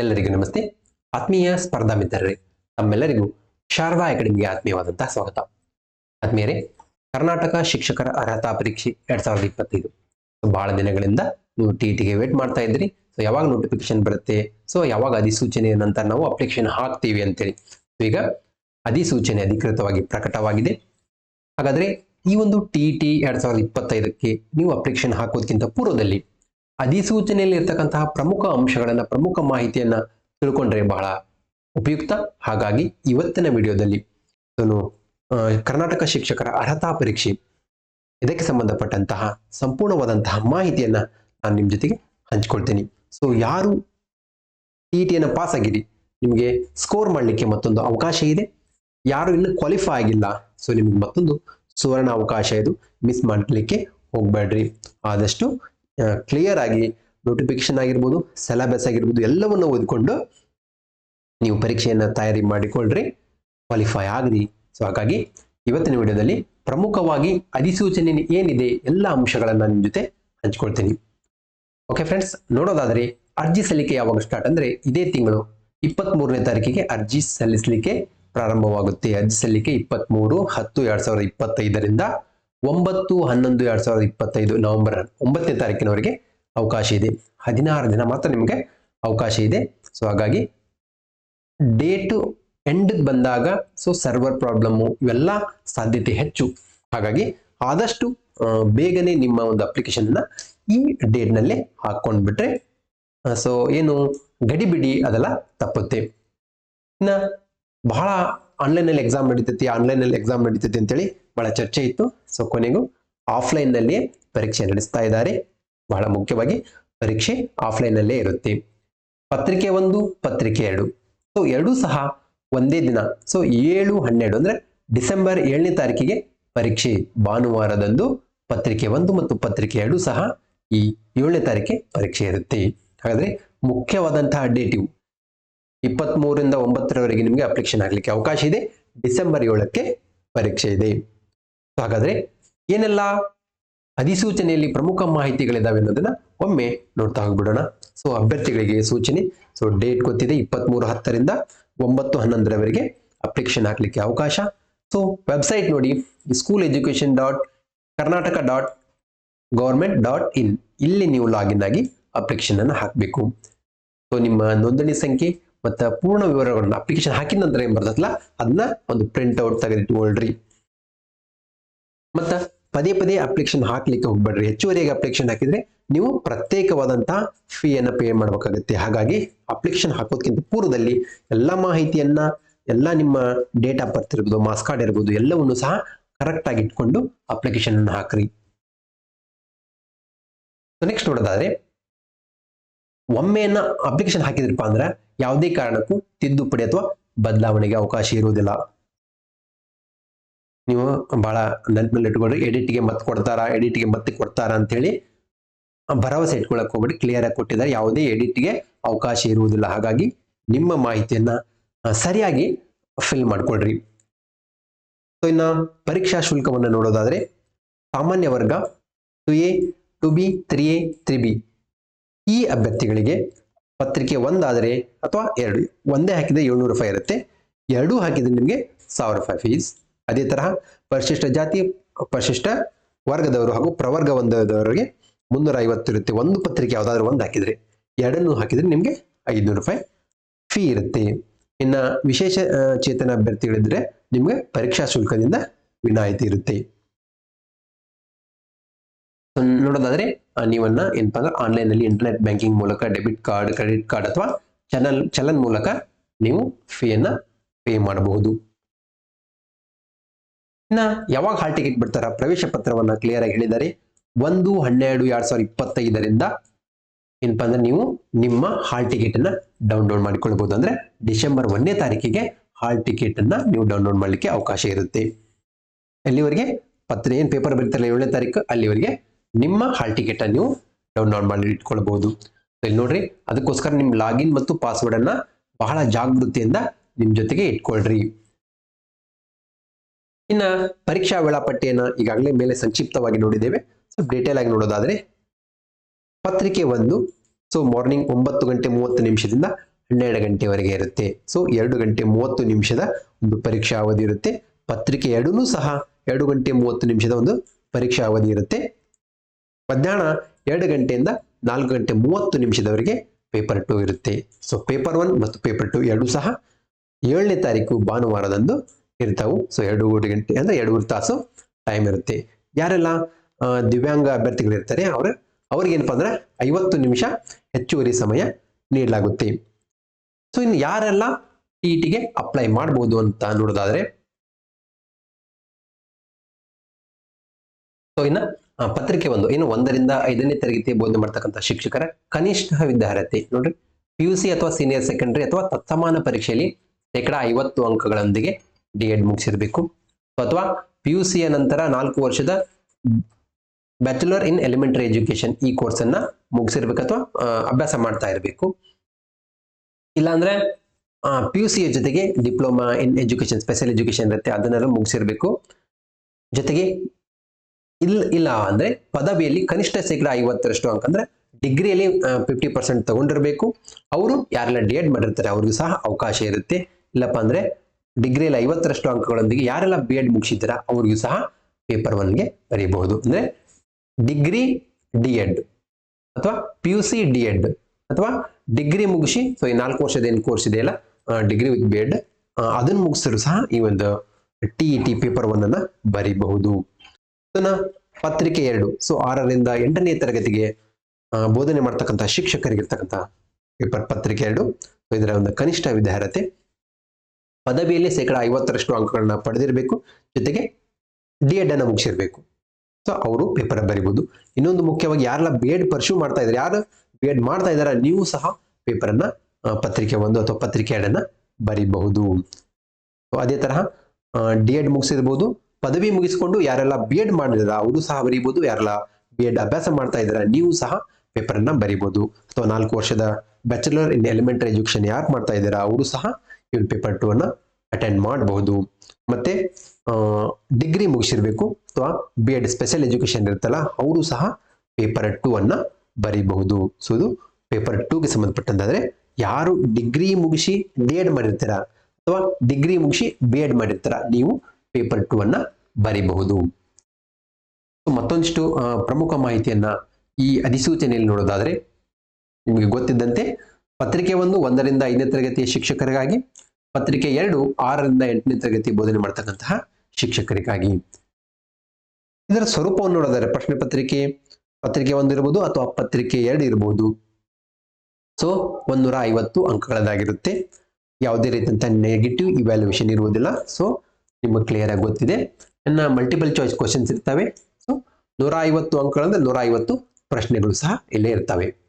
ಎಲ್ಲರಿಗೂ ನಮಸ್ತೆ. ಆತ್ಮೀಯ ಸ್ಪರ್ಧಾ ಮಿತ್ರರೇ, ತಮ್ಮೆಲ್ಲರಿಗೂ ಶಾರದಾ ಅಕಾಡೆಮಿಗೆ ಆತ್ಮೀಯವಾದಂತಹ ಸ್ವಾಗತ. ಆತ್ಮೀಯರೇ, ಕರ್ನಾಟಕ ಶಿಕ್ಷಕರ ಅರ್ಹತಾ ಪರೀಕ್ಷೆ ಎರಡ್ ಸಾವಿರದ ಇಪ್ಪತ್ತೈದು. ಸೊ ಬಹಳ ದಿನಗಳಿಂದ ನೀವು ಟಿ ಟಿಗೆ ವೇಟ್ ಮಾಡ್ತಾ ಇದ್ರಿ ಸೊ ಯಾವಾಗ ನೋಟಿಫಿಕೇಶನ್ ಬರುತ್ತೆ? ಸೊ ಯಾವಾಗ ಅಧಿಸೂಚನೆ ನಂತರ ನಾವು ಅಪ್ಲಿಕೇಶನ್ ಹಾಕ್ತೀವಿ ಅಂತೇಳಿ. ಈಗ ಅಧಿಸೂಚನೆ ಅಧಿಕೃತವಾಗಿ ಪ್ರಕಟವಾಗಿದೆ. ಹಾಗಾದ್ರೆ ಈ ಒಂದು ಟಿ ಟಿ ಎರಡ್ ಸಾವಿರದ ಇಪ್ಪತ್ತೈದಕ್ಕೆ ನೀವು ಅಪ್ಲಿಕೇಶನ್ ಹಾಕೋದಕ್ಕಿಂತ ಪೂರ್ವದಲ್ಲಿ ಅಧಿಸೂಚನೆಯಲ್ಲಿ ಇರ್ತಕ್ಕಂತಹ ಪ್ರಮುಖ ಅಂಶಗಳನ್ನ, ಪ್ರಮುಖ ಮಾಹಿತಿಯನ್ನ ತಿಳ್ಕೊಂಡ್ರೆ ಬಹಳ ಉಪಯುಕ್ತ. ಹಾಗಾಗಿ ಇವತ್ತಿನ ವಿಡಿಯೋದಲ್ಲಿ ನಾನು ಕರ್ನಾಟಕ ಶಿಕ್ಷಕರ ಅರ್ಹತಾ ಪರೀಕ್ಷೆ ಇದಕ್ಕೆ ಸಂಬಂಧಪಟ್ಟಂತಹ ಸಂಪೂರ್ಣವಾದಂತಹ ಮಾಹಿತಿಯನ್ನ ನಾನು ನಿಮ್ಮ ಜೊತೆಗೆ ಹಂಚ್ಕೊಳ್ತೀನಿ. ಸೊ ಯಾರು ಟಿ ಟಿಯನ್ನು ಪಾಸ್ ಆಗಿರಿ, ನಿಮಗೆ ಸ್ಕೋರ್ ಮಾಡಲಿಕ್ಕೆ ಮತ್ತೊಂದು ಅವಕಾಶ ಇದೆ. ಯಾರು ಇನ್ನೂ ಕ್ವಾಲಿಫೈ ಆಗಿಲ್ಲ ಸೊ ನಿಮಗೆ ಮತ್ತೊಂದು ಸುವರ್ಣ ಅವಕಾಶ ಇದು. ಮಿಸ್ ಮಾಡಲಿಕ್ಕೆ ಹೋಗ್ಬೇಡ್ರಿ ಆದಷ್ಟು ಕ್ಲಿಯರ್ ಆಗಿ ನೋಟಿಫಿಕೇಶನ್ ಆಗಿರ್ಬೋದು ಸಿಲೆಬಸ್ ಆಗಿರ್ಬೋದು, ಎಲ್ಲವನ್ನು ಓದಿಕೊಂಡು ನೀವು ಪರೀಕ್ಷೆಯನ್ನು ತಯಾರಿ ಮಾಡಿಕೊಳ್ಳ್ರಿ ಕ್ವಾಲಿಫೈ ಆಗ್ರಿ. ಸೊ ಹಾಗಾಗಿ ಇವತ್ತಿನ ವಿಡಿಯೋದಲ್ಲಿ ಪ್ರಮುಖವಾಗಿ ಅಧಿಸೂಚನೆ ಏನಿದೆ, ಎಲ್ಲ ಅಂಶಗಳನ್ನು ನಿಮ್ಮ ಜೊತೆ ಹಂಚ್ಕೊಳ್ತೀನಿ. ಓಕೆ ಫ್ರೆಂಡ್ಸ್ ನೋಡೋದಾದ್ರೆ ಅರ್ಜಿ ಸಲ್ಲಿಕೆ ಯಾವಾಗ ಸ್ಟಾರ್ಟ್ ಅಂದ್ರೆ ಇದೇ ತಿಂಗಳು ಇಪ್ಪತ್ತ್ ಮೂರನೇ ತಾರೀಕಿಗೆ ಅರ್ಜಿ ಸಲ್ಲಿಸಲಿಕ್ಕೆ ಪ್ರಾರಂಭವಾಗುತ್ತೆ. ಅರ್ಜಿ ಸಲ್ಲಿಕೆ ಇಪ್ಪತ್ತ್ ಮೂರು ಹತ್ತು, ಎರಡ್ ಸಾವಿರದ ಇಪ್ಪತ್ತೈದರಿಂದ ಒಂಬತ್ತು ಹನ್ನೊಂದು ಎರಡ್ ಸಾವಿರದ ಇಪ್ಪತ್ತೈದು ನವೆಂಬರ್ ಒಂಬತ್ತನೇ ತಾರೀಕಿನವರೆಗೆ ಅವಕಾಶ ಇದೆ. ಹದಿನಾರು ದಿನ ಮಾತ್ರ ನಿಮಗೆ ಅವಕಾಶ ಇದೆ. ಸೊ ಹಾಗಾಗಿ ಡೇಟು ಎಂಡ್ ಬಂದಾಗ ಸೊ ಸರ್ವರ್ ಪ್ರಾಬ್ಲಮ್ಮು ಇವೆಲ್ಲ ಸಾಧ್ಯತೆ ಹೆಚ್ಚು. ಹಾಗಾಗಿ ಆದಷ್ಟು ಬೇಗನೆ ನಿಮ್ಮ ಒಂದು ಅಪ್ಲಿಕೇಶನ್ನ ಈ ಡೇಟ್ನಲ್ಲಿ ಹಾಕೊಂಡ್ ಬಿಟ್ರೆ ಸೊ ಏನು ಗಡಿಬಿಡಿ ಅದೆಲ್ಲ ತಪ್ಪುತ್ತೆ. ಇನ್ನ ಬಹಳ ಆನ್ಲೈನ್ ಅಲ್ಲಿ ಎಕ್ಸಾಮ್ ನಡೀತೈತಿ ಆನ್ಲೈನ್ ಅಲ್ಲಿ ಎಕ್ಸಾಮ್ ನಡೀತೈತಿ ಅಂತೇಳಿ ಬಹಳ ಚರ್ಚೆ ಇತ್ತು. ಸೊ ಕೊನೆಗೂ ಆಫ್ಲೈನ್ನಲ್ಲಿ ಪರೀಕ್ಷೆ ನಡೆಸ್ತಾ ಇದ್ದಾರೆ. ಬಹಳ ಮುಖ್ಯವಾಗಿ ಪರೀಕ್ಷೆ ಆಫ್ಲೈನ್ ಅಲ್ಲೇ ಇರುತ್ತೆ. ಪತ್ರಿಕೆ ಒಂದು, ಪತ್ರಿಕೆ ಎರಡು. ಸೊ ಎರಡೂ ಸಹ ಒಂದೇ ದಿನ. ಸೊ ಏಳು, ಹನ್ನೆರಡು ಅಂದ್ರೆ ಡಿಸೆಂಬರ್ ಏಳನೇ ತಾರೀಕಿಗೆ ಪರೀಕ್ಷೆ ಭಾನುವಾರದಂದು ಪತ್ರಿಕೆ ಒಂದು ಮತ್ತು ಪತ್ರಿಕೆ ಎರಡು ಸಹ ಈ ಏಳನೇ ತಾರೀಕಿಗೆ ಪರೀಕ್ಷೆ ಇರುತ್ತೆ. ಹಾಗಾದ್ರೆ ಮುಖ್ಯವಾದಂತಹ ಡೇಟ್ ಇವು ಇಪ್ಪತ್ತ್ ಮೂರರಿಂದ ಒಂಬತ್ತರವರೆಗೆ ನಿಮಗೆ ಅಪ್ಲಿಕೇಶನ್ ಆಗಲಿಕ್ಕೆ ಅವಕಾಶ ಇದೆ. ಡಿಸೆಂಬರ್ ಏಳಕ್ಕೆ ಪರೀಕ್ಷೆ ಇದೆ. ಹಾಗಾದ್ರೆ ಏನೆಲ್ಲ ಅಧಿಸೂಚನೆಯಲ್ಲಿ ಪ್ರಮುಖ ಮಾಹಿತಿಗಳಿದಾವೆ ಅನ್ನೋದನ್ನ ಒಮ್ಮೆ ನೋಡ್ತಾ ಹೋಗ್ಬಿಡೋಣ. ಸೊ ಅಭ್ಯರ್ಥಿಗಳಿಗೆ ಸೂಚನೆ. ಸೊ ಡೇಟ್ ಗೊತ್ತಿದೆ ಇಪ್ಪತ್ತ್ ಮೂರು ಹತ್ತರಿಂದ ಒಂಬತ್ತು ಹನ್ನೊಂದರವರೆಗೆ ಅಪ್ಲಿಕೇಶನ್ ಹಾಕ್ಲಿಕ್ಕೆ ಅವಕಾಶ. ಸೊ ವೆಬ್ಸೈಟ್ ನೋಡಿ school education dot Karnataka dot government dot in ಇಲ್ಲಿ ನೀವು ಲಾಗಿನ್ ಆಗಿ ಅಪ್ಲಿಕೇಶನ್ ಅನ್ನು ಹಾಕಬೇಕು. ಸೊ ನಿಮ್ಮ ನೋಂದಣಿ ಸಂಖ್ಯೆ ಮತ್ತು ಪೂರ್ಣ ವಿವರಗಳನ್ನ ಅಪ್ಲಿಕೇಶನ್ ಹಾಕಿದ ನಂತರ ಏನು ಬರ್ತದಲ್ಲ, ಅದನ್ನ ಒಂದು ಪ್ರಿಂಟ್ ಔಟ್ ತೆಗೆದಿಟ್ಕೊಳ್ರಿ. ಮತ್ತ ಪದೇ ಪದೇ ಅಪ್ಲಿಕೇಶನ್ ಹಾಕ್ಲಿಕ್ಕೆ ಹೋಗ್ಬೇಡ್ರಿ. ಹೆಚ್ಚುವರಿಯಾಗಿ ಅಪ್ಲಿಕೇಶನ್ ಹಾಕಿದ್ರೆ ನೀವು ಪ್ರತ್ಯೇಕವಾದಂತಹ ಫೀ ಅನ್ನ ಪೇ ಮಾಡಬೇಕಾಗುತ್ತೆ. ಹಾಗಾಗಿ ಅಪ್ಲಿಕೇಶನ್ ಹಾಕೋದಕ್ಕಿಂತ ಪೂರ್ವದಲ್ಲಿ ಎಲ್ಲ ಮಾಹಿತಿಯನ್ನ, ಎಲ್ಲ ನಿಮ್ಮ ಡೇಟ್ ಆಫ್ ಬರ್ತ್ ಇರ್ಬೋದು ಮಾಸ್ ಕಾರ್ಡ್ ಇರ್ಬೋದು, ಎಲ್ಲವನ್ನು ಸಹ ಕರೆಕ್ಟ್ ಆಗಿ ಇಟ್ಕೊಂಡು ಅಪ್ಲಿಕೇಶನ್ ಅನ್ನು ಹಾಕ್ರಿ. ನೆಕ್ಸ್ಟ್ ನೋಡೋದಾದ್ರೆ, ಒಮ್ಮೆಯನ್ನ ಅಪ್ಲಿಕೇಶನ್ ಹಾಕಿದ್ರಪ್ಪ ಅಂದ್ರೆ ಯಾವುದೇ ಕಾರಣಕ್ಕೂ ತಿದ್ದುಪಡಿ ಅಥವಾ ಬದಲಾವಣೆಗೆ ಅವಕಾಶ ಇರುವುದಿಲ್ಲ. ನೀವು ಬಹಳ ನೆನಪಲ್ಲಿ ಇಟ್ಕೊಳ್ರಿ ಎಡಿಟ್ಗೆ ಮತ್ತೆ ಕೊಡ್ತಾರಾ, ಎಡಿಟ್ಗೆ ಮತ್ತೆ ಕೊಡ್ತಾರಾ ಅಂತೇಳಿ ಭರವಸೆ ಇಟ್ಕೊಳಕ್ ಹೋಗ್ಬೇಡಿ. ಕ್ಲಿಯರ್ ಆಗಿ ಕೊಟ್ಟಿದ್ದಾರೆ. ಯಾವುದೇ ಎಡಿಟ್ಗೆ ಅವಕಾಶ ಇರುವುದಿಲ್ಲ. ಹಾಗಾಗಿ ನಿಮ್ಮ ಮಾಹಿತಿಯನ್ನ ಸರಿಯಾಗಿ ಫಿಲ್ ಮಾಡ್ಕೊಳ್ರಿ. ಸೊ ಇನ್ನ ಪರೀಕ್ಷಾ ಶುಲ್ಕವನ್ನು ನೋಡೋದಾದ್ರೆ ಸಾಮಾನ್ಯ ವರ್ಗ two A two B three A three B ಈ ಅಭ್ಯರ್ಥಿಗಳಿಗೆ ಪತ್ರಿಕೆ ಒಂದಾದರೆ ಅಥವಾ ಎರಡು, ಒಂದೇ ಹಾಕಿದ್ರೆ ಏಳ್ನೂರು ರೂಪಾಯಿ ಇರುತ್ತೆ. ಎರಡೂ ಹಾಕಿದ್ರೆ ನಿಮಗೆ ಸಾವಿರ ರೂಪಾಯಿ ಫೀಸ್ ಅದೇ ತರಹ ಪರಿಶಿಷ್ಟ ಜಾತಿ, ಪರಿಶಿಷ್ಟ ವರ್ಗದವರು ಹಾಗೂ ಪ್ರವರ್ಗ ಒಂದವರಿಗೆ ಮುನ್ನೂರ ಐವತ್ತು ಇರುತ್ತೆ. ಒಂದು ಪತ್ರಿಕೆ ಯಾವುದಾದ್ರೂ ಒಂದು ಹಾಕಿದ್ರೆ, ಎರಡನ್ನು ಹಾಕಿದ್ರೆ ನಿಮಗೆ ಐದುನೂರು ರೂಪಾಯಿ ಫೀ ಇರುತ್ತೆ. ಇನ್ನ ವಿಶೇಷ ಚೇತನ ಅಭ್ಯರ್ಥಿಗಳಿದ್ರೆ ನಿಮಗೆ ಪರೀಕ್ಷಾ ಶುಲ್ಕದಿಂದ ವಿನಾಯಿತಿ ಇರುತ್ತೆ. ನೋಡೋದಾದ್ರೆ ನೀವನ್ನ ಏನಪ್ಪಾ ಅಂದ್ರೆ ಆನ್ಲೈನ್ ಅಲ್ಲಿ ಇಂಟರ್ನೆಟ್ ಬ್ಯಾಂಕಿಂಗ್ ಮೂಲಕ ಡೆಬಿಟ್ ಕಾರ್ಡ್ ಕ್ರೆಡಿಟ್ ಕಾರ್ಡ್ ಅಥವಾ ಚಲನ್ ಚಲನ್ ಮೂಲಕ ನೀವು ಫೀಯನ್ನ ಪೇ ಮಾಡಬಹುದು. ಇನ್ನ ಯಾವಾಗ ಹಾಲ್ ಟಿಕೆಟ್ ಬಿಡ್ತಾರ? ಪ್ರವೇಶ ಪತ್ರವನ್ನ ಕ್ಲಿಯರ್ ಆಗಿ ಹೇಳಿದ್ದಾರೆ ಒಂದು, ಹನ್ನೆರಡು, ಎರಡ್ ಸಾವಿರದ ಇಪ್ಪತ್ತೈದರಿಂದ. ಏನಪ್ಪ ಅಂದ್ರೆ ನೀವು ನಿಮ್ಮ ಹಾಲ್ ಟಿಕೆಟ್ ಅನ್ನ ಡೌನ್ಲೋಡ್ ಮಾಡಿಕೊಳ್ಬಹುದು. ಅಂದ್ರೆ ಡಿಸೆಂಬರ್ ಒಂದನೇ ತಾರೀಕಿಗೆ ಹಾಲ್ ಟಿಕೆಟ್ ಅನ್ನ ನೀವು ಡೌನ್ಲೋಡ್ ಮಾಡಲಿಕ್ಕೆ ಅವಕಾಶ ಇರುತ್ತೆ. ಅಲ್ಲಿವರೆಗೆ ಪತ್ರ ಏನ್ ಪೇಪರ್ ಬರೀತಾರಲ್ಲ ಏಳನೇ ತಾರೀಕು? ಅಲ್ಲಿವರೆಗೆ ನಿಮ್ಮ ಹಾಲ್ ಟಿಕೆಟ್ ಅನ್ನು ನೀವು ಡೌನ್ಲೋಡ್ ಮಾಡಿ ಇಟ್ಕೊಳ್ಬಹುದು ಇಲ್ಲಿ ನೋಡ್ರಿ, ಅದಕ್ಕೋಸ್ಕರ ನಿಮ್ ಲಾಗಿನ್ ಮತ್ತು ಪಾಸ್ವರ್ಡ್ ಅನ್ನ ಬಹಳ ಜಾಗೃತಿಯಿಂದ ನಿಮ್ ಜೊತೆಗೆ ಇಟ್ಕೊಳ್ರಿ. ಇನ್ನ ಪರೀಕ್ಷಾ ವೇಳಾಪಟ್ಟಿಯನ್ನು ಈಗಾಗಲೇ ಮೇಲೆ ಸಂಕ್ಷಿಪ್ತವಾಗಿ ನೋಡಿದ್ದೇವೆ. ಸ್ವಲ್ಪ ಡೀಟೇಲ್ ಆಗಿ ನೋಡೋದಾದ್ರೆ, ಪತ್ರಿಕೆ ಒಂದು ಸೊ ಮಾರ್ನಿಂಗ್ ಒಂಬತ್ತು ಗಂಟೆ ಮೂವತ್ತು ನಿಮಿಷದಿಂದ ಹನ್ನೆರಡು ಗಂಟೆವರೆಗೆ ಇರುತ್ತೆ. ಸೊ ಎರಡು ಗಂಟೆ ಮೂವತ್ತು ನಿಮಿಷದ ಒಂದು ಪರೀಕ್ಷಾ ಅವಧಿ ಇರುತ್ತೆ. ಪತ್ರಿಕೆ ಎರಡೂ ಸಹ ಎರಡು ಗಂಟೆ ಮೂವತ್ತು ನಿಮಿಷದ ಒಂದು ಪರೀಕ್ಷಾ ಅವಧಿ ಇರುತ್ತೆ. ಮಧ್ಯಾಹ್ನ ಎರಡು ಗಂಟೆಯಿಂದ ನಾಲ್ಕು ಗಂಟೆ ಮೂವತ್ತು ನಿಮಿಷದವರೆಗೆ ಪೇಪರ್ ಟು ಇರುತ್ತೆ. ಸೊ ಪೇಪರ್ ಒನ್ ಮತ್ತು ಪೇಪರ್ ಟು ಎರಡೂ ಸಹ ಏಳನೇ ತಾರೀಕು ಭಾನುವಾರದಂದು ಇರ್ತಾವು. ಸೊ ಎರಡೂವರೆ ಗಂಟೆ ಅಂದ್ರೆ ಎರಡೂವರೆ ತಾಸು ಟೈಮ್ ಇರುತ್ತೆ. ಯಾರೆಲ್ಲ ದಿವ್ಯಾಂಗ ಅಭ್ಯರ್ಥಿಗಳಿರ್ತಾರೆ, ಅವ್ರ, ಅವ್ರಿಗೇನಪ್ಪ ಅಂದ್ರೆ ಐವತ್ತು ನಿಮಿಷ ಹೆಚ್ಚುವರಿ ಸಮಯ ನೀಡಲಾಗುತ್ತೆ. ಸೊ ಇನ್ನು ಯಾರೆಲ್ಲ ಟಿ ಟಿಗೆ ಅಪ್ಲೈ ಮಾಡಬಹುದು ಅಂತ ನೋಡೋದಾದ್ರೆ ಸೊ ಇನ್ನ ಪತ್ರಿಕೆ ಒಂದು, ಇನ್ನು ಒಂದರಿಂದ ಐದನೇ ತರಗತಿ ಬೋಧನೆ ಮಾಡ್ತಕ್ಕಂಥ ಶಿಕ್ಷಕರ ಕನಿಷ್ಠ ವಿದ್ಯಾರ್ಹತೆ. ನೋಡ್ರಿ ಪಿ ಅಥವಾ ಸೀನಿಯರ್ ಸೆಕೆಂಡರಿ ಅಥವಾ ತತ್ಸಮಾನ ಪರೀಕ್ಷೆಯಲ್ಲಿ ಶೇಕಡ ಐವತ್ತು ಅಂಕಗಳೊಂದಿಗೆ ಡಿ ಎಡ್ ಮುಗಿಸಿರ್ಬೇಕು. ಅಥವಾ ಪಿ ಯು ಸಿಯ ನಂತರ ನಾಲ್ಕು ವರ್ಷದ ಬ್ಯಾಚುಲರ್ ಇನ್ ಎಲಿಮೆಂಟರಿ ಎಜುಕೇಶನ್ ಈ ಕೋರ್ಸ್ ಅನ್ನ ಮುಗಿಸಿರ್ಬೇಕು ಅಥವಾ ಅಭ್ಯಾಸ ಮಾಡ್ತಾ ಇರಬೇಕು. ಇಲ್ಲಾಂದ್ರೆ ಪಿ ಯು ಸಿಯ ಜೊತೆಗೆ diploma in education special education ಇರುತ್ತೆ, ಅದನ್ನೆಲ್ಲ ಮುಗಿಸಿರ್ಬೇಕು. ಜೊತೆಗೆ ಇಲ್ಲ ಇಲ್ಲ ಅಂದ್ರೆ ಪದವಿಯಲ್ಲಿ ಕನಿಷ್ಠ ಶೇಕಡ ಐವತ್ತರಷ್ಟು ಅಂಕ ಅಂದ್ರೆ ಡಿಗ್ರಿಯಲ್ಲಿ ಫಿಫ್ಟಿ ಪರ್ಸೆಂಟ್ ತಗೊಂಡಿರ್ಬೇಕು. ಅವರು ಯಾರೆಲ್ಲ ಡಿ ಎಡ್ ಮಾಡಿರ್ತಾರೆ, ಅವ್ರಿಗೂ ಸಹ ಅವಕಾಶ ಇರುತ್ತೆ. ಇಲ್ಲಪ್ಪ ಅಂದ್ರೆ ಡಿಗ್ರಿಯಲ್ಲಿ ಐವತ್ತರಷ್ಟು ಅಂಕಗಳೊಂದಿಗೆ ಯಾರೆಲ್ಲ ಬಿ ಎಡ್ ಮುಗಿಸಿದ್ದೀರ ಅವ್ರಿಗೂ ಸಹ ಪೇಪರ್ ಒನ್ಗೆ ಬರೀಬಹುದು. ಅಂದ್ರೆ ಡಿಗ್ರಿ ಡಿ ಎಡ್ ಅಥವಾ P U C D Ed ಅಥವಾ ಡಿಗ್ರಿ ಮುಗಿಸಿ ಸೊ ಈ ನಾಲ್ಕು ವರ್ಷದ ಏನು ಕೋರ್ಸ್ ಇದೆಯಲ್ಲ ಡಿಗ್ರಿ ವಿತ್ ಬಿ ಎಡ್ ಅದನ್ನು ಮುಗಿಸಿದ್ರು ಸಹ ಈ ಒಂದು T E T paper one ಅನ್ನ ಬರೀಬಹುದು. ಅದನ್ನ ಪತ್ರಿಕೆ ಎರಡು ಸೊ ಆರರಿಂದ ಎಂಟನೇ ತರಗತಿಗೆ ಬೋಧನೆ ಮಾಡ್ತಕ್ಕಂಥ ಶಿಕ್ಷಕರಿಗಿರ್ತಕ್ಕಂಥ ಪೇಪರ್ ಪತ್ರಿಕೆ ಎರಡು ಇದರ ಒಂದು ಕನಿಷ್ಠ ವಿದ್ಯಾರ್ಹತೆ ಪದವಿಯಲ್ಲಿ ಶೇಕಡ ಐವತ್ತರಷ್ಟು ಅಂಕಗಳನ್ನ ಪಡೆದಿರಬೇಕು. ಜೊತೆಗೆ ಡಿ ಎಡ್ ಅನ್ನು ಮುಗಿಸಿರ್ಬೇಕು. ಸೊ ಅವರು ಪೇಪರ್ ಬರಿಬಹುದು ಇನ್ನೊಂದು ಮುಖ್ಯವಾಗಿ ಯಾರೆಲ್ಲ ಬಿ ಎಡ್ ಪರ್ಶ್ಯೂ ಮಾಡ್ತಾ ಇದ್ದಾರೆ ಯಾರು ಬಿ ಎಡ್ ಮಾಡ್ತಾ ಇದಾರೆ ನೀವು ಸಹ ಪೇಪರ್ ಅನ್ನ ಪತ್ರಿಕೆ ಒಂದು ಅಥವಾ ಪತ್ರಿಕೆ ಎರಡನ್ನ ಬರಿಬಹುದು. So, ಅದೇ ತರಹ ಡಿ ಎಡ್ ಮುಗಿಸಿರ್ಬೋದು. ಪದವಿ ಮುಗಿಸಿಕೊಂಡು ಯಾರೆಲ್ಲ ಬಿ ಎಡ್ ಮಾಡಿದಾರ ಅವರು ಸಹ ಬರೀಬಹುದು ಯಾರೆಲ್ಲ ಬಿ ಎಡ್ ಅಭ್ಯಾಸ ಮಾಡ್ತಾ ಇದ್ರ ನೀವು ಸಹ ಪೇಪರ್ ಅನ್ನ ಬರೀಬಹುದು ಅಥವಾ ನಾಲ್ಕು ವರ್ಷದ ಬ್ಯಾಚುಲರ್ ಇನ್ ಎಲಿಮೆಂಟರಿ ಎಜುಕೇಶನ್ ಯಾರು ಮಾಡ್ತಾ ಇದ್ದೀರಾ ಅವರು ಸಹ ಈ ಪೇಪರ್ ಟೂ ಅನ್ನ ಅಟೆಂಡ್ ಮಾಡಬಹುದು. ಮತ್ತೆ ಡಿಗ್ರಿ ಮುಗಿಸಿರ್ಬೇಕು. ಅಥವಾ ಬಿ ಎಡ್ ಸ್ಪೆಷಲ್ ಎಜುಕೇಶನ್ ಇರುತ್ತಲ್ಲ, ಅವರು ಸಹ ಪೇಪರ್ ಟೂ ಅನ್ನ ಬರೀಬಹುದು. ಸೊ ಇದು ಪೇಪರ್ ಟೂಗೆ ಸಂಬಂಧಪಟ್ಟಂತಾದ್ರೆ, ಯಾರು ಡಿಗ್ರಿ ಮುಗಿಸಿ ಡಿ ಎಡ್ ಮಾಡಿರ್ತೀರಾ, ಅಥವಾ ಡಿಗ್ರಿ ಮುಗಿಸಿ ಬಿ ಎಡ್ ಮಾಡಿರ್ತೀರಾ, ನೀವು ಪೇಪರ್ ಟೂ ಅನ್ನ ಬರೀಬಹುದು. ಮತ್ತೊಂದಿಷ್ಟು ಪ್ರಮುಖ ಮಾಹಿತಿಯನ್ನ ಈ ಅಧಿಸೂಚನೆಯಲ್ಲಿ ನೋಡೋದಾದ್ರೆ, ನಿಮಗೆ ಗೊತ್ತಿದ್ದಂತೆ ಪತ್ರಿಕೆ ಒಂದು ಒಂದರಿಂದ ಐದನೇ ತರಗತಿಯ ಶಿಕ್ಷಕರಿಗಾಗಿ, ಪತ್ರಿಕೆ ಎರಡು ಆರರಿಂದ ಎಂಟನೇ ತರಗತಿ ಬೋಧನೆ ಮಾಡ್ತಕ್ಕಂತಹ ಶಿಕ್ಷಕರಿಗಾಗಿ. ಇದರ ಸ್ವರೂಪವನ್ನು ನೋಡೋದಾದ್ರೆ ಪ್ರಶ್ನೆ ಪತ್ರಿಕೆ ಪತ್ರಿಕೆ ಒಂದು ಇರಬಹುದು ಅಥವಾ ಪತ್ರಿಕೆ ಎರಡು ಇರಬಹುದು ಸೊ ಒಂದೂರ ಐವತ್ತು ಅಂಕಗಳದಾಗಿರುತ್ತೆ ಯಾವುದೇ ರೀತಿಯಂತ ನೆಗೆಟಿವ್ ಇವ್ಯಾಲ್ಯೂಯೇಷನ್ ಇರುವುದಿಲ್ಲ. ಸೊ ನಿಮಗೆ ಕ್ಲಿಯರ್ ಆಗಿ ಗೊತ್ತಿದೆ. ಇನ್ನ ಮಲ್ಟಿಪಲ್ ಚಾಯ್ಸ್ ಕ್ವಶನ್ಸ್ ಇರ್ತವೆ. ಸೊ ನೂರ ಐವತ್ತು ಅಂಕಗಳಂದ್ರೆ ನೂರ ಐವತ್ತು ಪ್ರಶ್ನೆಗಳು ಸಹ ಇಲ್ಲೇ ಇರ್ತವೆ.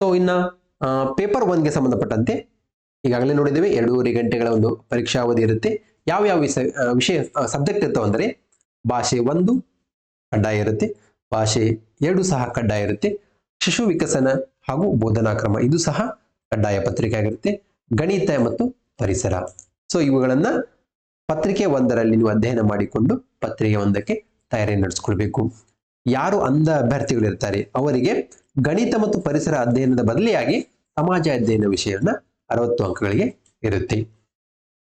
ಸೊ ಇನ್ನ ಪೇಪರ್ ಒನ್ಗೆ ಸಂಬಂಧಪಟ್ಟಂತೆ ಈಗಾಗಲೇ ನೋಡಿದ್ದೇವೆ, ಎರಡೂವರೆ ಗಂಟೆಗಳ ಒಂದು ಪರೀಕ್ಷಾ ಅವಧಿ ಇರುತ್ತೆ. ಯಾವ ಯಾವ ವಿಷಯ ಸಬ್ಜೆಕ್ಟ್ ಇರ್ತಾವ ಅಂದರೆ ಭಾಷೆ ಒಂದು ಕಡ್ಡಾಯ ಇರುತ್ತೆ, ಭಾಷೆ ಎರಡು ಸಹ ಕಡ್ಡಾಯ ಇರುತ್ತೆ, ಶಿಶು ವಿಕಸನ ಹಾಗೂ ಬೋಧನಾ ಕ್ರಮ ಇದು ಸಹ ಕಡ್ಡಾಯ ಪತ್ರಿಕೆ ಆಗಿರುತ್ತೆ ಗಣಿತ ಮತ್ತು ಪರಿಸರ. ಸೊ ಇವುಗಳನ್ನ ಪತ್ರಿಕೆ ಒಂದರಲ್ಲಿ ನೀವು ಅಧ್ಯಯನ ಮಾಡಿಕೊಂಡು ಪತ್ರಿಕೆ ಒಂದಕ್ಕೆ ತಯಾರಿ ನಡೆಸ್ಕೊಳ್ಬೇಕು. ಯಾರು ಅಂಧ ಅಭ್ಯರ್ಥಿಗಳಿರ್ತಾರೆ ಅವರಿಗೆ ಗಣಿತ ಮತ್ತು ಪರಿಸರ ಅಧ್ಯಯನದ ಬದಲಿಯಾಗಿ ಸಮಾಜ ಅಧ್ಯಯನ ವಿಷಯವನ್ನ ಅರವತ್ತು ಅಂಕಗಳಿಗೆ ಇರುತ್ತೆ.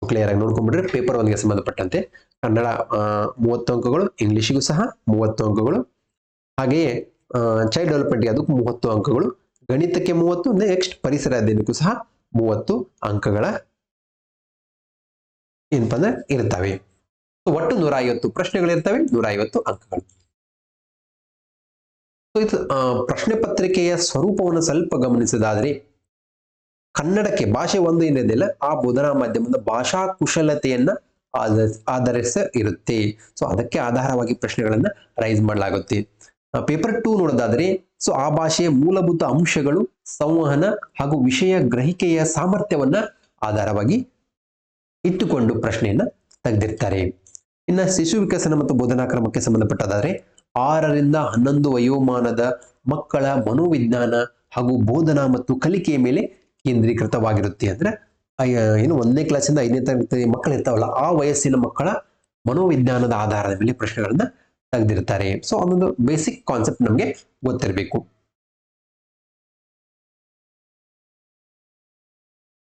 ಕ್ಲಿಯರ್ ಆಗಿ ನೋಡ್ಕೊಂಡ್ಬಿಟ್ರೆ ಪೇಪರ್ ಒನ್ಗೆ ಸಂಬಂಧಪಟ್ಟಂತೆ ಕನ್ನಡ ಮೂವತ್ತು ಅಂಕಗಳು, ಇಂಗ್ಲಿಷಿಗೂ ಸಹ ಮೂವತ್ತು ಅಂಕಗಳು. ಹಾಗೆಯೇ ಚೈಲ್ಡ್ ಡೆವಲಪ್ಮೆಂಟ್ಗೆ ಅದಕ್ಕೂ ಮೂವತ್ತು ಅಂಕಗಳು, ಗಣಿತಕ್ಕೆ ಮೂವತ್ತು ನೆಕ್ಸ್ಟ್ ಪರಿಸರ ಅಧ್ಯಯನಕ್ಕೂ ಸಹ ಮೂವತ್ತು ಅಂಕಗಳ ಏನಪ್ಪ ಅಂದ್ರೆ ಇರ್ತವೆ. ಒಟ್ಟು ನೂರ ಐವತ್ತು ಪ್ರಶ್ನೆಗಳಿರ್ತವೆ ನೂರ ಐವತ್ತು ಅಂಕಗಳು. ಇದು ಪ್ರಶ್ನೆ ಪತ್ರಿಕೆಯ ಸ್ವರೂಪವನ್ನು ಸ್ವಲ್ಪ ಗಮನಿಸೋದಾದ್ರೆ, ಕನ್ನಡಕ್ಕೆ ಭಾಷೆ ಒಂದು ಏನಿದೆಯಲ್ಲ ಆ ಬೋಧನಾ ಮಾಧ್ಯಮದ ಭಾಷಾ ಕುಶಲತೆಯನ್ನ ಆಧರಿಸ ಇರುತ್ತೆ. ಸೊ ಅದಕ್ಕೆ ಆಧಾರವಾಗಿ ಪ್ರಶ್ನೆಗಳನ್ನ ರೈಸ್ ಮಾಡಲಾಗುತ್ತೆ. ಪೇಪರ್ ಟೂ ನೋಡೋದಾದ್ರೆ ಸೊ ಆ ಭಾಷೆಯ ಮೂಲಭೂತ ಅಂಶಗಳು, ಸಂವಹನ ಹಾಗೂ ವಿಷಯ ಗ್ರಹಿಕೆಯ ಸಾಮರ್ಥ್ಯವನ್ನ ಆಧಾರವಾಗಿ ಇಟ್ಟುಕೊಂಡು ಪ್ರಶ್ನೆಯನ್ನ ತೆಗೆದಿರ್ತಾರೆ. ಇನ್ನ ಶಿಶು ವಿಕಸನ ಮತ್ತು ಬೋಧನಾ ಕ್ರಮಕ್ಕೆ ಸಂಬಂಧಪಟ್ಟದಾದ್ರೆ ಆರರಿಂದ ಹನ್ನೊಂದು ವಯೋಮಾನದ ಮಕ್ಕಳ ಮನೋವಿಜ್ಞಾನ ಹಾಗೂ ಬೋಧನಾ ಮತ್ತು ಕಲಿಕೆಯ ಮೇಲೆ ಕೇಂದ್ರೀಕೃತವಾಗಿರುತ್ತೆ. ಅಂದ್ರೆ ಏನು ಒಂದನೇ ಕ್ಲಾಸಿಂದ ಐದನೇ ತರಗತಿ ಮಕ್ಕಳು ಇರ್ತಾವಲ್ಲ, ಆ ವಯಸ್ಸಿನ ಮಕ್ಕಳ ಮನೋವಿಜ್ಞಾನದ ಆಧಾರದ ಮೇಲೆ ಪ್ರಶ್ನೆಗಳನ್ನ ತೆಗೆದಿರ್ತಾರೆ. ಸೊ ಅದೊಂದು ಬೇಸಿಕ್ ಕಾನ್ಸೆಪ್ಟ್ ನಮಗೆ ಗೊತ್ತಿರಬೇಕು.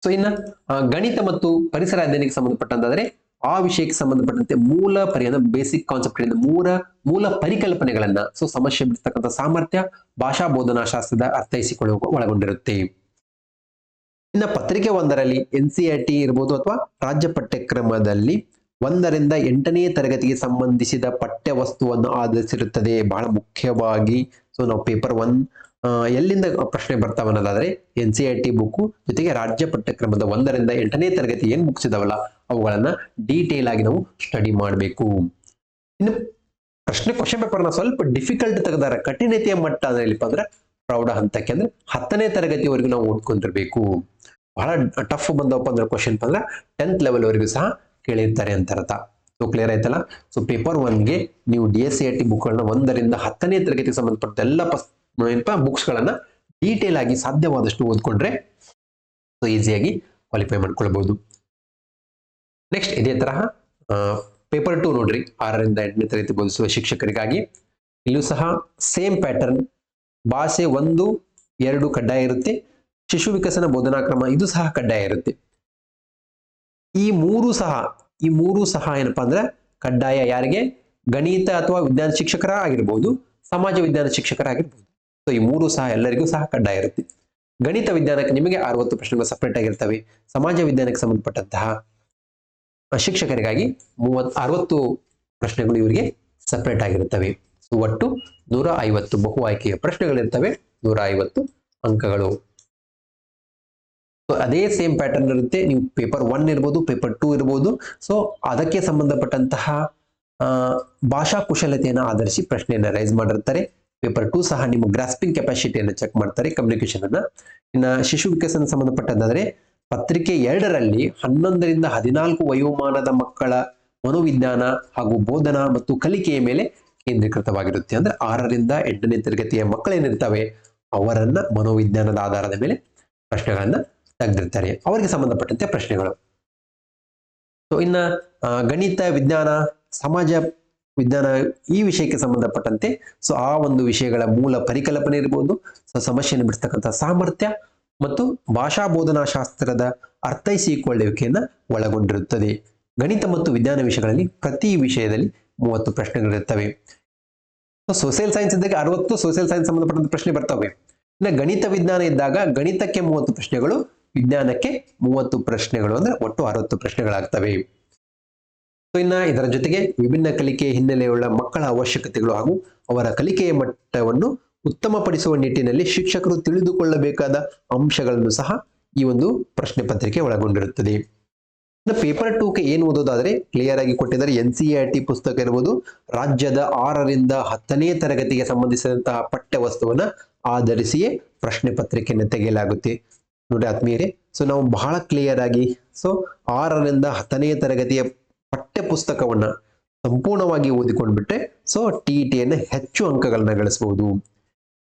ಸೊ ಇನ್ನ ಗಣಿತ ಮತ್ತು ಪರಿಸರ ಅಧ್ಯಯನಕ್ಕೆ ಸಂಬಂಧಪಟ್ಟಂತಾದ್ರೆ ಆ ವಿಷಯಕ್ಕೆ ಸಂಬಂಧಪಟ್ಟಂತೆ ಮೂಲ ಪರಿಹಾರ ಬೇಸಿಕ್ ಕಾನ್ಸೆಪ್ಟ್ ಮೂಲ ಮೂಲ ಪರಿಕಲ್ಪನೆಗಳನ್ನ, ಸೊ ಸಮಸ್ಯೆ ಬಿಡ್ತಕ್ಕಂಥ ಸಾಮರ್ಥ್ಯ ಭಾಷಾ ಬೋಧನಾ ಶಾಸ್ತ್ರದ ಅರ್ಥೈಸಿಕೊಳ್ಳುವ ಒಳಗೊಂಡಿರುತ್ತೆ. ಇನ್ನ ಪತ್ರಿಕೆ ಒಂದರಲ್ಲಿ ಎನ್ ಸಿ ಟಿ ಇರ್ಬೋದು ಅಥವಾ ರಾಜ್ಯ ಪಠ್ಯಕ್ರಮದಲ್ಲಿ ಒಂದರಿಂದ ಎಂಟನೇ ತರಗತಿಗೆ ಸಂಬಂಧಿಸಿದ ಪಠ್ಯ ವಸ್ತುವನ್ನು ಆಧರಿಸಿರುತ್ತದೆ. ಬಹಳ ಮುಖ್ಯವಾಗಿ ಸೊ ನಾವು ಪೇಪರ್ ಒನ್ ಎಲ್ಲಿಂದ ಪ್ರಶ್ನೆ ಬರ್ತಾವನ್ನೋದಾದ್ರೆ N C I T book ಜೊತೆಗೆ ರಾಜ್ಯ ಪಠ್ಯಕ್ರಮದ ಒಂದರಿಂದ ಎಂಟನೇ ತರಗತಿ ಏನ್ ಬುಕ್ಸ್ ಅವುಗಳನ್ನ ಡೀಟೇಲ್ ಆಗಿ ನಾವು ಸ್ಟಡಿ ಮಾಡಬೇಕು. ಇನ್ನು ಪ್ರಶ್ನೆ ಕ್ವಶನ್ ಪೇಪರ್ನ ಸ್ವಲ್ಪ ಡಿಫಿಕಲ್ಟ್ ತೆಗೆದಾರ, ಕಠಿಣತೆಯ ಮಟ್ಟ ಅಂದ್ರೆ ಇಲ್ಲಪ್ಪ ಅಂದ್ರೆ ಪ್ರೌಢ ಹಂತಕ್ಕೆ ಅಂದ್ರೆ ಹತ್ತನೇ ತರಗತಿವರೆಗೂ ನಾವು ಓದ್ಕೊಂಡಿರ್ಬೇಕು. ಬಹಳ ಟಫ್ ಬಂದವಪ್ಪ ಅಂದ್ರೆ ಕ್ವಶನ್ ಅಂದ್ರೆ ಟೆಂತ್ ಲೆವೆಲ್ ವರೆಗೂ ಸಹ ಕೇಳಿರ್ತಾರೆ ಅಂತ ಅರ್ಥ. ಸೊ ಕ್ಲಿಯರ್ ಆಯ್ತಲ್ಲ? ಸೊ ಪೇಪರ್ ಒನ್ಗೆ ನೀವು D S C I T ಬುಕ್ಗಳನ್ನ ಒಂದರಿಂದ ಹತ್ತನೇ ತರಗತಿಗೆ ಸಂಬಂಧಪಟ್ಟ ಎಲ್ಲ ಏನಪ್ಪ ಬುಕ್ಸ್ಗಳನ್ನ ಡೀಟೇಲ್ ಆಗಿ ಸಾಧ್ಯವಾದಷ್ಟು ಓದ್ಕೊಂಡ್ರೆ ಸೊ ಈಸಿಯಾಗಿ ಕ್ವಾಲಿಫೈ ಮಾಡ್ಕೊಳ್ಬಹುದು ನೆಕ್ಸ್ಟ್ ಇದೇ ತರಹ ಪೇಪರ್ ಟು ನೋಡ್ರಿ, ಆರರಿಂದ ಎಂಟನೇ ತರಗತಿ ಬೋಧಿಸುವ ಶಿಕ್ಷಕರಿಗಾಗಿ. ಇಲ್ಲೂ ಸಹ ಸೇಮ್ ಪ್ಯಾಟರ್ನ್ ಭಾಷೆ ಒಂದು, ಎರಡು ಕಡ್ಡಾಯ ಇರುತ್ತೆ. ಶಿಶು ವಿಕಸನ ಬೋಧನಾ ಕ್ರಮ ಇದು ಸಹ ಕಡ್ಡಾಯ ಇರುತ್ತೆ. ಈ ಮೂರು ಸಹ, ಈ ಮೂರು ಸಹ ಏನಪ್ಪಾ ಅಂದ್ರೆ ಕಡ್ಡಾಯ ಯಾರಿಗೆ? ಗಣಿತ ಅಥವಾ ವಿಜ್ಞಾನ ಶಿಕ್ಷಕರ ಆಗಿರ್ಬೋದು ಸಮಾಜ ವಿಜ್ಞಾನ ಶಿಕ್ಷಕರಾಗಿರ್ಬೋದು. ಸೊ ಈ ಮೂರು ಸಹ ಎಲ್ಲರಿಗೂ ಸಹ ಕಡ್ಡಾಯ ಇರುತ್ತೆ. ಗಣಿತ ವಿಜ್ಞಾನಕ್ಕೆ ನಿಮಗೆ ಅರವತ್ತು ಪ್ರಶ್ನೆಗಳು ಸಪರೇಟ್ ಆಗಿರ್ತವೆ. ಸಮಾಜ ವಿಜ್ಞಾನಕ್ಕೆ ಸಂಬಂಧಪಟ್ಟಂತಹ ಶಿಕ್ಷಕರಿಗಾಗಿ ಮೂವತ್, ಅರವತ್ತು ಪ್ರಶ್ನೆಗಳು ಇವರಿಗೆ ಸಪರೇಟ್ ಆಗಿರುತ್ತವೆ. ಸೊ ಒಟ್ಟು ನೂರ ಐವತ್ತು ಬಹು ಆಯ್ಕೆಯ ಪ್ರಶ್ನೆಗಳಿರ್ತವೆ. ನೂರ ಐವತ್ತು ಅಂಕಗಳು. ಸೊ ಅದೇ ಸೇಮ್ ಪ್ಯಾಟರ್ನ್ ಇರುತ್ತೆ. ನೀವು ಪೇಪರ್ ಒನ್ ಇರ್ಬೋದು ಪೇಪರ್ ಟೂ ಇರ್ಬೋದು. ಸೊ ಅದಕ್ಕೆ ಸಂಬಂಧಪಟ್ಟಂತಹ ಭಾಷಾ ಕುಶಲತೆಯನ್ನು ಆಧರಿಸಿ ಪ್ರಶ್ನೆಯನ್ನು ರೈಸ್ ಮಾಡಿರ್ತಾರೆ. ಪೇಪರ್ ಟೂ ಸಹ ನಿಮ್ಮ ಗ್ರಾಸ್ಪಿಂಗ್ ಕೆಪಾಸಿಟಿಯನ್ನು ಚೆಕ್ ಮಾಡ್ತಾರೆ ಕಮ್ಯುನಿಕೇಶನ್ ಅನ್ನ. ಇನ್ನ ಶಿಶು ವಿಕಸನ ಸಂಬಂಧಪಟ್ಟಂತಾದ್ರೆ ಪತ್ರಿಕೆ ಎರಡರಲ್ಲಿ ಹನ್ನೊಂದರಿಂದ ಹದಿನಾಲ್ಕು ವಯೋಮಾನದ ಮಕ್ಕಳ ಮನೋವಿಜ್ಞಾನ ಹಾಗೂ ಬೋಧನಾ ಮತ್ತು ಕಲಿಕೆಯ ಮೇಲೆ ಕೇಂದ್ರೀಕೃತವಾಗಿರುತ್ತೆ. ಅಂದ್ರೆ ಆರರಿಂದ ಎಂಟನೇ ತರಗತಿಯ ಮಕ್ಕಳೇನಿರ್ತವೆ ಅವರನ್ನ ಮನೋವಿಜ್ಞಾನದ ಆಧಾರದ ಮೇಲೆ ಪ್ರಶ್ನೆಗಳನ್ನ ತೆಗೆದಿರ್ತಾರೆ. ಅವರಿಗೆ ಸಂಬಂಧಪಟ್ಟಂತೆ ಪ್ರಶ್ನೆಗಳು. ಸೊ ಇನ್ನ ಗಣಿತ, ವಿಜ್ಞಾನ, ಸಮಾಜ ವಿಜ್ಞಾನ ಈ ವಿಷಯಕ್ಕೆ ಸಂಬಂಧಪಟ್ಟಂತೆ ಸೊ ಆ ಒಂದು ವಿಷಯಗಳ ಮೂಲ ಪರಿಕಲ್ಪನೆ ಇರ್ಬೋದು. ಸೊ ಸಮಸ್ಯೆಯನ್ನು ಬಿಡಿಸ್ತಕ್ಕಂಥ ಸಾಮರ್ಥ್ಯ ಮತ್ತು ಭಾಷಾ ಬೋಧನಾ ಶಾಸ್ತ್ರದ ಅರ್ಥೈಸಿಕೊಳ್ಳುವಿಕೆಯನ್ನ ಒಳಗೊಂಡಿರುತ್ತದೆ. ಗಣಿತ ಮತ್ತು ವಿಜ್ಞಾನ ವಿಷಯಗಳಲ್ಲಿ ಪ್ರತಿ ವಿಷಯದಲ್ಲಿ ಮೂವತ್ತು ಪ್ರಶ್ನೆಗಳಿರುತ್ತವೆ. ಸೋಷಿಯಲ್ ಸೈನ್ಸ್ ಇದ್ದಾಗ ಅರವತ್ತು ಸೋಷಿಯಲ್ ಸೈನ್ಸ್ ಸಂಬಂಧಪಟ್ಟಂತ ಪ್ರಶ್ನೆ ಬರ್ತವೆ. ಇನ್ನು ಗಣಿತ ವಿಜ್ಞಾನ ಇದ್ದಾಗ ಗಣಿತಕ್ಕೆ ಮೂವತ್ತು ಪ್ರಶ್ನೆಗಳು, ವಿಜ್ಞಾನಕ್ಕೆ ಮೂವತ್ತು ಪ್ರಶ್ನೆಗಳು ಅಂದ್ರೆ ಒಟ್ಟು ಅರವತ್ತು ಪ್ರಶ್ನೆಗಳಾಗ್ತವೆ. ಇನ್ನು ಇದರ ಜೊತೆಗೆ ವಿಭಿನ್ನ ಕಲಿಕೆ ಹಿನ್ನೆಲೆಯುಳ್ಳ ಮಕ್ಕಳ ಅವಶ್ಯಕತೆಗಳು ಹಾಗೂ ಅವರ ಕಲಿಕೆಯ ಮಟ್ಟವನ್ನು ಉತ್ತಮಪಡಿಸುವ ನಿಟ್ಟಿನಲ್ಲಿ ಶಿಕ್ಷಕರು ತಿಳಿದುಕೊಳ್ಳಬೇಕಾದ ಅಂಶಗಳನ್ನು ಸಹ ಈ ಒಂದು ಪ್ರಶ್ನೆ ಪತ್ರಿಕೆ ಒಳಗೊಂಡಿರುತ್ತದೆ. ಪೇಪರ್ ಟೂಗೆ ಏನು ಓದೋದಾದ್ರೆ ಕ್ಲಿಯರ್ ಆಗಿ ಕೊಟ್ಟಿದ್ದಾರೆ. ಎನ್ ಸಿ ಆರ್ ಟಿ ಪುಸ್ತಕ ಇರ್ಬೋದು, ರಾಜ್ಯದ ಆರರಿಂದ ಹತ್ತನೇ ತರಗತಿಗೆ ಸಂಬಂಧಿಸಿದಂತಹ ಪಠ್ಯ ವಸ್ತುವನ್ನ ಆಧರಿಸಿಯೇ ಪ್ರಶ್ನೆ ಪತ್ರಿಕೆಯನ್ನು ತೆಗೆಯಲಾಗುತ್ತೆ. ನೋಡಿ ಆತ್ಮೀಯರೇ ಸೊ ನಾವು ಬಹಳ ಕ್ಲಿಯರ್ ಆಗಿ ಸೊ ಆರರಿಂದ ಹತ್ತನೇ ತರಗತಿಯ ಪಠ್ಯ ಪುಸ್ತಕವನ್ನ ಸಂಪೂರ್ಣವಾಗಿ ಓದಿಕೊಂಡ್ಬಿಟ್ರೆ ಸೊ ಟಿ ಟಿಯನ್ನು ಹೆಚ್ಚು ಅಂಕಗಳನ್ನ ಗಳಿಸಬಹುದು.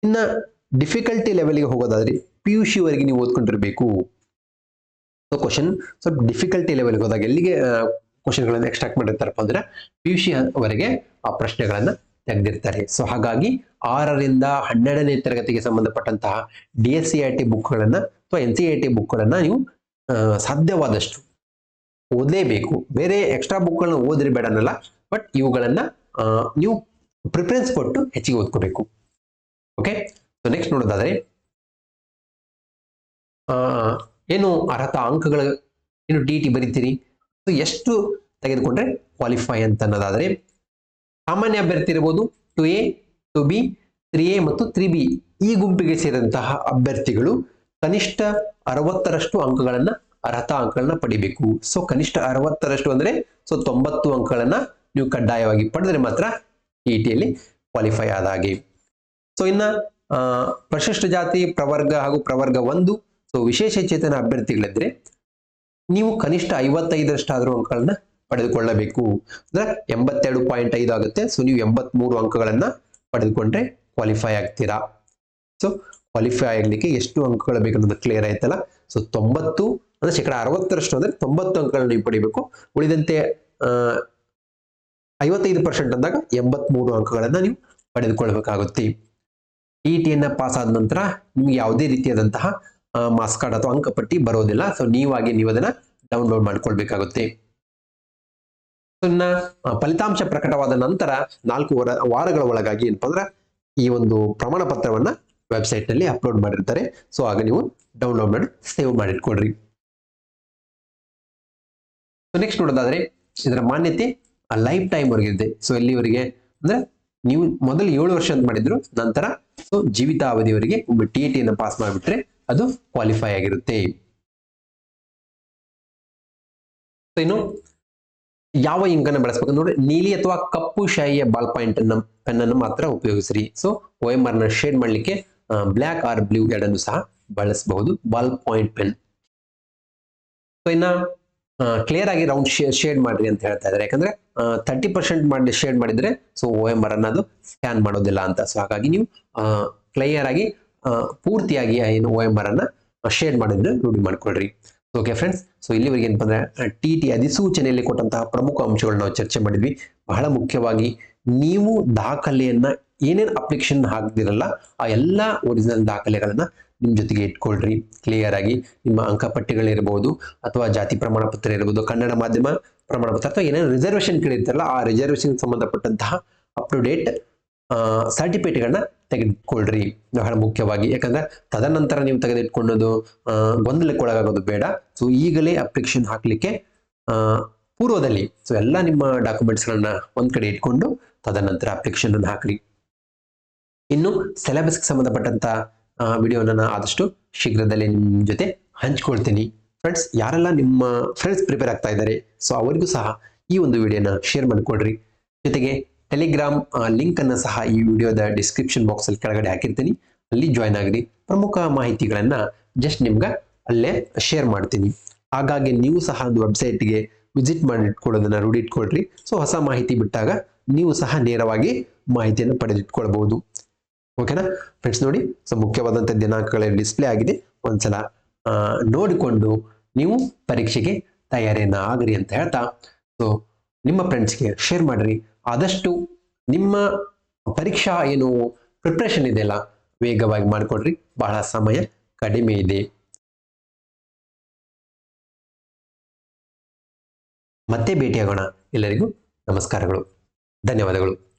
ಇನ್ನ ಡಿಫಿಕಲ್ಟಿ ಲೆವೆಲ್ಗೆ ಹೋಗೋದಾದ್ರೆ ಪಿ ಯು ಸಿ ವರೆಗೆ ನೀವು ಓದ್ಕೊಂಡಿರಬೇಕು. ಸೊ ಕ್ವಶನ್ ಸ್ವಲ್ಪ ಡಿಫಿಕಲ್ಟಿ ಲೆವೆಲ್ಗೆ ಹೋದಾಗ ಎಲ್ಲಿಗೆ ಕ್ವಶನ್ಗಳನ್ನು ಎಕ್ಸ್ಟ್ರಾಕ್ಟ್ ಮಾಡಿರ್ತಾರಪ್ಪ ಅಂದ್ರೆ ಪಿ ಯು ಸಿ ವರೆಗೆ ಆ ಪ್ರಶ್ನೆಗಳನ್ನ ತೆಗೆದಿರ್ತಾರೆ. ಸೊ ಹಾಗಾಗಿ ಆರರಿಂದ ಹನ್ನೆರಡನೇ ತರಗತಿಗೆ ಸಂಬಂಧಪಟ್ಟಂತಹ D S C I T ಬುಕ್ಗಳನ್ನ ಅಥವಾ ಎನ್ ಸಿ ಐ ಟಿ ಬುಕ್ಗಳನ್ನ ನೀವು ಸಾಧ್ಯವಾದಷ್ಟು ಓದಲೇಬೇಕು. ಬೇರೆ ಎಕ್ಸ್ಟ್ರಾ ಬುಕ್ಗಳನ್ನ ಓದಿರಬೇಡನಲ್ಲ ಬೇಡ ಬಟ್ ಇವುಗಳನ್ನ ನೀವು ಪ್ರಿಫರೆನ್ಸ್ ಕೊಟ್ಟು ಹೆಚ್ಚಿಗೆ ಓದ್ಕೋಬೇಕು. ಓಕೆ ಸೊ ನೆಕ್ಸ್ಟ್ ನೋಡೋದಾದ್ರೆ ಏನು ಅರ್ಹತ ಅಂಕಗಳ, ಏನು ಡಿ ಟಿ ಬರೀತೀರಿ? ಸೊ ಎಷ್ಟು ತೆಗೆದುಕೊಂಡ್ರೆ ಕ್ವಾಲಿಫೈ ಅಂತ ಅನ್ನೋದಾದ್ರೆ, ಸಾಮಾನ್ಯ ಅಭ್ಯರ್ಥಿ ಇರ್ಬೋದು two A two B three A ಮತ್ತು ತ್ರೀ ಬಿ ಈ ಗುಂಪಿಗೆ ಸೇರಿದಂತಹ ಅಭ್ಯರ್ಥಿಗಳು ಕನಿಷ್ಠ ಅರವತ್ತರಷ್ಟು ಅಂಕಗಳನ್ನ, ಅರ್ಹತಾ ಅಂಕಗಳನ್ನ ಪಡಿಬೇಕು. ಸೊ ಕನಿಷ್ಠ ಅರವತ್ತರಷ್ಟು ಅಂದ್ರೆ ಸೊ ತೊಂಬತ್ತು ಅಂಕಗಳನ್ನ ನೀವು ಕಡ್ಡಾಯವಾಗಿ ಪಡೆದ್ರೆ ಮಾತ್ರ ಇ ಟಿಯಲ್ಲಿ ಕ್ವಾಲಿಫೈ ಆದ ಹಾಗೆ. ಸೊ ಇನ್ನ ಪರಿಶಿಷ್ಟ ಜಾತಿ, ಪ್ರವರ್ಗ ಹಾಗೂ ಪ್ರವರ್ಗ ಒಂದು. ಸೊ ವಿಶೇಷ ಚೇತನ ಅಭ್ಯರ್ಥಿಗಳಿದ್ರೆ ನೀವು ಕನಿಷ್ಠ ಐವತ್ತೈದರಷ್ಟಾದರೂ ಅಂಕಗಳನ್ನ ಪಡೆದುಕೊಳ್ಳಬೇಕು. ಅಂದ್ರೆ ಎಂಬತ್ತೆರಡು ಪಾಯಿಂಟ್ ಐದು ಆಗುತ್ತೆ. ಸೊ ನೀವು ಎಂಬತ್ಮೂರು ಅಂಕಗಳನ್ನ ಪಡೆದುಕೊಂಡ್ರೆ ಕ್ವಾಲಿಫೈ ಆಗ್ತೀರಾ. ಸೊ ಕ್ವಾಲಿಫೈ ಆಗ್ಲಿಕ್ಕೆ ಎಷ್ಟು ಅಂಕಗಳು ಬೇಕು ಅನ್ನೋದು ಕ್ಲಿಯರ್ ಆಯ್ತಲ್ಲ. ಸೊ ತೊಂಬತ್ತು, ಅಂದ್ರೆ ಶೇಕಡ ಅರವತ್ತರಷ್ಟು ಅಂದ್ರೆ ತೊಂಬತ್ತು ಅಂಕಗಳನ್ನ ನೀವು ಪಡಿಬೇಕು. ಉಳಿದಂತೆ ಐವತ್ತೈದು ಪರ್ಸೆಂಟ್ ಅಂದಾಗ ಎಂಬತ್ಮೂರು ಅಂಕಗಳನ್ನ ನೀವು ಪಡೆದುಕೊಳ್ಬೇಕಾಗುತ್ತೆ. ಇ ಟಿಯನ್ನು ಪಾಸ್ ಆದ ನಂತರ ನಿಮ್ಗೆ ಯಾವುದೇ ರೀತಿಯಾದಂತಹ ಮಾಸ್ ಕಾರ್ಡ್ ಅಥವಾ ಅಂಕಪಟ್ಟಿ ಬರೋದಿಲ್ಲ. ಸೊ ನೀವಾಗಿ ನೀವು ಅದನ್ನ ಡೌನ್ಲೋಡ್ ಮಾಡ್ಕೊಳ್ಬೇಕಾಗುತ್ತೆ. ಫಲಿತಾಂಶ ಪ್ರಕಟವಾದ ನಂತರ ನಾಲ್ಕು ವಾರ, ವಾರಗಳ ಒಳಗಾಗಿ ಏನಪ್ಪ ಅಂದ್ರೆ ಈ ಒಂದು ಪ್ರಮಾಣ ಪತ್ರವನ್ನ ವೆಬ್ಸೈಟ್ನಲ್ಲಿ ಅಪ್ಲೋಡ್ ಮಾಡಿರ್ತಾರೆ. ಸೊ ಆಗ ನೀವು ಡೌನ್ಲೋಡ್ ಮಾಡಿ ಸೇವ್ ಮಾಡಿಟ್ಕೊಡ್ರಿ ನೆಕ್ಸ್ಟ್ ನೋಡೋದಾದ್ರೆ ಇದರ ಮಾನ್ಯತೆ ಲೈಫ್ ಟೈಮ್ ವರೆಗಿದೆ ಸೊ ಇಲ್ಲಿವರೆಗೆ ಅಂದ್ರೆ ನೀವು ಮೊದಲು ಏಳು ವರ್ಷ ಅಂತ ಮಾಡಿದ್ರು, ನಂತರ ಸೊ ಜೀವಿತ ಅವಧಿಯವರೆಗೆ ಒಮ್ಮೆ ಟಿ ಟಿ ಅನ್ನು ಪಾಸ್ ಮಾಡಿಬಿಟ್ರೆ ಅದು ಕ್ವಾಲಿಫೈ ಆಗಿರುತ್ತೆ. ಏನು ಯಾವ ಇಂಕ್ ಅನ್ನು ಬಳಸಬೇಕು? ನೋಡಿ ನೀಲಿ ಅಥವಾ ಕಪ್ಪು ಶಾಯಿಯ ಬಾಲ್ ಪಾಯಿಂಟ್ ಪೆನ್ ಅನ್ನು ಮಾತ್ರ ಉಪಯೋಗಿಸ್ರಿ. ಸೊ ಓ ಎಂ ಆರ್ನ ಶೇಡ್ ಮಾಡಲಿಕ್ಕೆ ಬ್ಲ್ಯಾಕ್ ಆರ್ ಬ್ಲೂ ಎರಡನ್ನು ಸಹ ಬಳಸಬಹುದು. ಬಾಲ್ ಪಾಯಿಂಟ್ ಪೆನ್ ಸೊ ಇನ್ನ ಕ್ಲಿಯರ್ ಆಗಿ ರೌಂಡ್ ಶೇಡ್ ಮಾಡ್ರಿ ಅಂತ ಹೇಳ್ತಾ ಇದ್ದಾರೆ. ಯಾಕಂದ್ರೆ ತರ್ಟಿ ಪರ್ಸೆಂಟ್ ಮಾಡಿ ಶೇಡ್ ಮಾಡಿದ್ರೆ ಸೊ ಓ ಎಂ ಆರ್ ಅನ್ನೋದು ಸ್ಕ್ಯಾನ್ ಮಾಡೋದಿಲ್ಲ ಅಂತ. ಸೊ ಹಾಗಾಗಿ ನೀವು ಕ್ಲಿಯರ್ ಆಗಿ ಪೂರ್ತಿಯಾಗಿ ಏನು ಓ ಎಂ ಆರ್ ಅನ್ನ ಶೇಡ್ ಮಾಡಿದ್ರೆ ರೂಢಿ ಮಾಡ್ಕೊಳ್ರಿ. ಓಕೆ ಫ್ರೆಂಡ್ಸ್ ಸೊ ಇಲ್ಲಿವರೆಗೆ ಏನಪ್ಪ ಅಂದ್ರೆ ಟಿ ಟಿ ಅಧಿಸೂಚನೆಯಲ್ಲಿ ಕೊಟ್ಟಂತಹ ಪ್ರಮುಖ ಅಂಶಗಳನ್ನ ನಾವು ಚರ್ಚೆ ಮಾಡಿದ್ವಿ. ಬಹಳ ಮುಖ್ಯವಾಗಿ ನೀವು ದಾಖಲೆಯನ್ನ ಏನೇನು ಅಪ್ಲಿಕೇಶನ್ ಹಾಕ್ದಿರಲ್ಲ, ಆ ಎಲ್ಲ ಒರಿಜಿನಲ್ ದಾಖಲೆಗಳನ್ನ ನಿಮ್ ಜೊತೆಗೆ ಇಟ್ಕೊಳ್ರಿ ಕ್ಲಿಯರ್ ಆಗಿ. ನಿಮ್ಮ ಅಂಕಪಟ್ಟಿಗಳಿರ್ಬೋದು ಅಥವಾ ಜಾತಿ ಪ್ರಮಾಣ ಪತ್ರ ಇರ್ಬೋದು, ಕನ್ನಡ ಮಾಧ್ಯಮ ಪ್ರಮಾಣ ಪತ್ರ ಅಥವಾ ಏನೇನು ರಿಸರ್ವೇಷನ್ ಕೇಳಿರ್ತಾರಲ್ಲ ಆ ರಿಸರ್ವೇಷನ್ ಸಂಬಂಧಪಟ್ಟಂತಹ ಅಪ್ ಟು ಡೇಟ್ ಸರ್ಟಿಫಿಕೇಟ್ಗಳನ್ನ ತೆಗೆದುಕೊಳ್ಳ್ರಿ ಬಹಳ ಮುಖ್ಯವಾಗಿ. ಯಾಕಂದ್ರೆ ತದನಂತರ ನೀವು ತೆಗೆದಿಟ್ಕೊಳ್ಳೋದು ಗೊಂದಲಕ್ಕೊಳಗಾಗೋದು ಬೇಡ. ಸೊ ಈಗಲೇ ಅಪ್ಲಿಕೇಶನ್ ಹಾಕ್ಲಿಕ್ಕೆ ಪೂರ್ವದಲ್ಲಿ. ಸೊ ಎಲ್ಲ ನಿಮ್ಮ ಡಾಕ್ಯುಮೆಂಟ್ಸ್ಗಳನ್ನ ಒಂದ್ ಕಡೆ ಇಟ್ಕೊಂಡು ತದನಂತರ ಅಪ್ಲಿಕೇಶನ್ ಅನ್ನು ಹಾಕ್ರಿ. ಇನ್ನು ಸಿಲೆಬಸ್ಗೆ ಸಂಬಂಧಪಟ್ಟಂತ ವಿಡಿಯೋನ ನಾನು ಆದಷ್ಟು ಶೀಘ್ರದಲ್ಲೇ ನಿಮ್ಮ ಜೊತೆ ಹಂಚ್ಕೊಳ್ತೀನಿ. ಫ್ರೆಂಡ್ಸ್ ಯಾರೆಲ್ಲ ನಿಮ್ಮ ಫ್ರೆಂಡ್ಸ್ ಪ್ರಿಪೇರ್ ಆಗ್ತಾ ಇದ್ದಾರೆ ಸೊ ಅವರಿಗೂ ಸಹ ಈ ಒಂದು ವಿಡಿಯೋನ ಶೇರ್ ಮಾಡಿಕೊಡ್ರಿ. ಜೊತೆಗೆ ಟೆಲಿಗ್ರಾಮ್ ಲಿಂಕ್ ಅನ್ನ ಸಹ ಈ ವಿಡಿಯೋದ ಡಿಸ್ಕ್ರಿಪ್ಷನ್ ಬಾಕ್ಸ್ ಅಲ್ಲಿ ಕೆಳಗಡೆ ಹಾಕಿರ್ತೀನಿ. ಅಲ್ಲಿ ಜಾಯ್ನ್ ಆಗಿರಿ. ಪ್ರಮುಖ ಮಾಹಿತಿಗಳನ್ನ ಜಸ್ಟ್ ನಿಮ್ಗೆ ಅಲ್ಲೇ ಶೇರ್ ಮಾಡ್ತೀನಿ. ಹಾಗಾಗಿ ನೀವು ಸಹ ಒಂದು ವೆಬ್ಸೈಟ್ಗೆ ವಿಸಿಟ್ ಮಾಡಿ ಇಟ್ಕೊಳ್ಳೋದನ್ನ ರೂಢಿ ಇಟ್ಕೊಳ್ರಿ ಸೊ ಹೊಸ ಮಾಹಿತಿ ಬಿಟ್ಟಾಗ ನೀವು ಸಹ ನೇರವಾಗಿ ಮಾಹಿತಿಯನ್ನು ಪಡೆದಿಟ್ಕೊಳ್ಬಹುದು. ಓಕೆನಾ ಫ್ರೆಂಡ್ಸ್ ನೋಡಿ ಸೊ ಮುಖ್ಯವಾದಂಥ ದಿನಾಂಕಗಳಲ್ಲಿ ಡಿಸ್ಪ್ಲೇ ಆಗಿದೆ. ಒಂದ್ಸಲ ನೋಡಿಕೊಂಡು ನೀವು ಪರೀಕ್ಷೆಗೆ ತಯಾರಿಯನ್ನ ಆಗ್ರಿ ಅಂತ ಹೇಳ್ತಾ ಸೊ ನಿಮ್ಮ ಫ್ರೆಂಡ್ಸ್ಗೆ ಶೇರ್ ಮಾಡ್ರಿ. ಆದಷ್ಟು ನಿಮ್ಮ ಪರೀಕ್ಷಾ ಏನು ಪ್ರಿಪ್ರೇಷನ್ ಇದೆಯಲ್ಲ ವೇಗವಾಗಿ ಮಾಡಿಕೊಡ್ರಿ. ಬಹಳ ಸಮಯ ಕಡಿಮೆ ಇದೆ. ಮತ್ತೆ ಭೇಟಿಯಾಗೋಣ. ಎಲ್ಲರಿಗೂ ನಮಸ್ಕಾರಗಳು. ಧನ್ಯವಾದಗಳು.